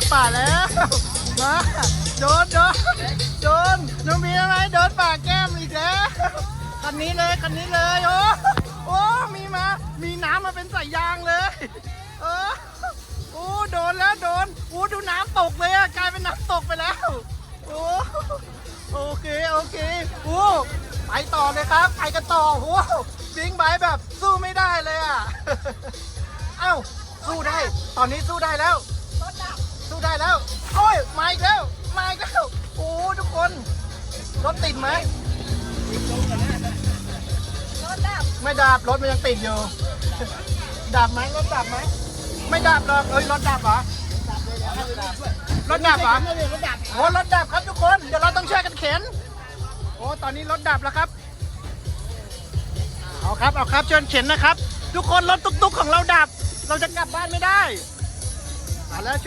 นป่าแล้วมาโดนโดนโดนน้องมีอะไรโดนป่าแก้มอีกแล้วคันนี้เลยคันนี้เลยโอ้โอ้มีมา มีน้ำมาเป็นสายยางเลยเออโอ้โดนแล้วโดนโอ้ดูน้ำตกเลยอะกลายเป็นน้ำตกไปแล้วโอ้โอเคโอเคโอ้ไปต่อเลยครับไปกันต่อโอ้บิงไบค์แบบสู้ไม่ได้เลยอะเอ้าสู้ได้ ตอนนี้สู้ได้แล้ว สู้ได้แล้ว โอ้ย มาอีกแล้ว มาอีกแล้ว โอ้ทุกคน รถติดไหมไม่ดับ รถมันยังติดอยู่ ดับไหมรถดับไหม ไม่ดับหรอกเอ้ย รถดับเหรอ รถดับเหรอ โอ้รถดับครับทุกคน เดี๋ยวเราต้องช่วยกันเข็น โอ้ ตอนนี้รถดับแล้วครับ เอาครับ เอาครับเชิญเข็นนะครับ ทุกคนรถตุ๊กๆของเราดับ เราจะกลับบ้านไม่ได้ เอาแล้ว